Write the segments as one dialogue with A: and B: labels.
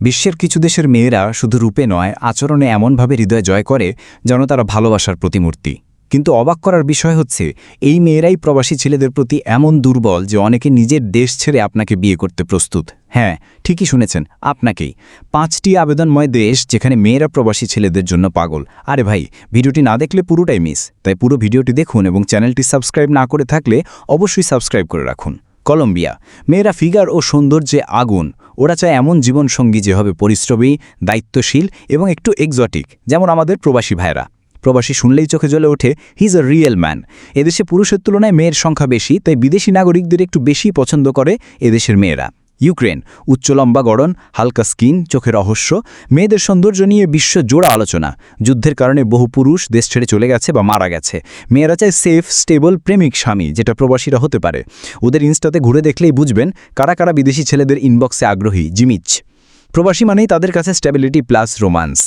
A: বিশ্বের কিছু দেশের মেয়েরা শুধু রূপে নয়, আচরণে এমনভাবে হৃদয় জয় করে যেন তারা ভালোবাসার প্রতিমূর্তি। কিন্তু অবাক করার বিষয় হচ্ছে, এই মেয়েরাই প্রবাসী ছেলেদের প্রতি এমন দুর্বল যে অনেকে নিজের দেশ ছেড়ে আপনাকে বিয়ে করতে প্রস্তুত। হ্যাঁ ঠিকই শুনেছেন, আপনাকেই। পাঁচটি আবেদনময় দেশ যেখানে মেয়েরা প্রবাসী ছেলেদের জন্য পাগল। আরে ভাই, ভিডিওটি না দেখলে পুরোটাই মিস। তাই পুরো ভিডিওটি দেখুন এবং চ্যানেলটি সাবস্ক্রাইব না করে থাকলে অবশ্যই সাবস্ক্রাইব করে রাখুন। কলম্বিয়া। মেয়েরা ফিগার ও সৌন্দর্যে আগুন। ওরা চায় এমন জীবনসঙ্গী যেভাবে পরিশ্রমী, দায়িত্বশীল এবং একটু এক্সটিক যেমন আমাদের প্রবাসী ভাইরা প্রবাসী শুনলেই চোখে জ্বলে ওঠে হিজ আ রিয়েল ম্যান এদেশে পুরুষের তুলনায় মেয়ের সংখ্যা বেশি, তাই বিদেশি নাগরিকদের একটু বেশি পছন্দ করে এদেশের মেয়েরা। ইউক্রেন, উচ্চ লম্বা গড়ন, হালকা স্কিন চোখে রহস্য, মেয়েদের সৌন্দর্য নিয়ে বিশ্ব জোড়া আলোচনা। যুদ্ধের কারণে বহু পুরুষ দেশ ছেড়ে চলে গেছে বা মারা গেছে। মেয়েরা চায় সেফ স্টেবল প্রেমিক স্বামী, যেটা প্রবাসীরা হতে পারে। ওদের ইনস্টাতে ঘুরে দেখলেই বুঝবেন কারা কারা বিদেশি ছেলেদের ইনবক্সে আগ্রহী। জিমিচ। প্রবাসী মানেই তাদের কাছে স্ট্যাবিলিটি প্লাস রোমান্স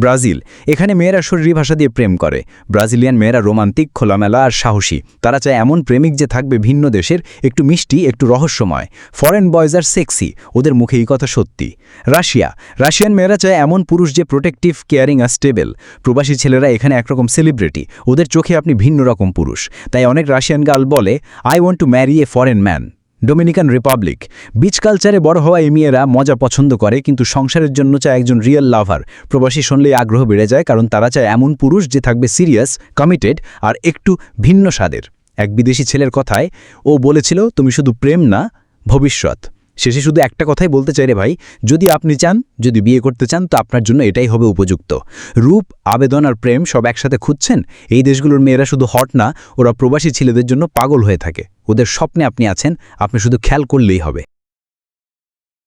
A: ব্রাজিল, এখানে মেয়েরা শরীরী ভাষা দিয়ে প্রেম করে। ব্রাজিলিয়ান মেয়েরা রোমান্টিক খোলামেলা আর সাহসী। তারা চায় এমন প্রেমিক যে থাকবে ভিন্ন দেশের, একটু মিষ্টি, একটু রহস্যময়। ফরেন বয়েজ আর সেক্সি ওদের মুখে এই কথা সত্যি। রাশিয়া, রাশিয়ান মেয়েরা চায় এমন পুরুষ যে প্রোটেক্টিভ কেয়ারিং আর স্টেবল প্রবাসী ছেলেরা এখানে একরকম সেলিব্রিটি ওদের চোখে আপনি ভিন্ন রকম পুরুষ। তাই অনেক রাশিয়ান গার্ল বলে I want to marry a foreign man Dominican Republic. Beach কালচারে বড় হওয়া এই মেয়েরা মজা পছন্দ করে, কিন্তু সংসারের জন্য চায় একজন রিয়েল লাভার। প্রবাসী শুনলেই আগ্রহ বেড়ে যায়, কারণ তারা চায় এমন পুরুষ যে থাকবে সিরিয়াস কমিটেড আর একটু ভিন্ন স্বাদের। এক বিদেশি ছেলের কথায়, ও বলেছিল, তুমি শুধু প্রেম না, ভবিষ্যৎ। শেষে শুধু একটা কথাই বলতে চাই রে ভাই, যদি আপনি চান, যদি বিয়ে করতে চান, তো আপনার জন্য এটাই হবে উপযুক্ত। রূপ, আবেদন আর প্রেম সব একসাথে খুঁজছেন? এই দেশগুলোর মেয়েরা শুধু হট না, ওরা প্রবাসী ছেলেদের জন্য পাগল হয়ে থাকে। ওদের স্বপ্নে আপনি আছেন, আপনি শুধু খেয়াল করলেই হবে।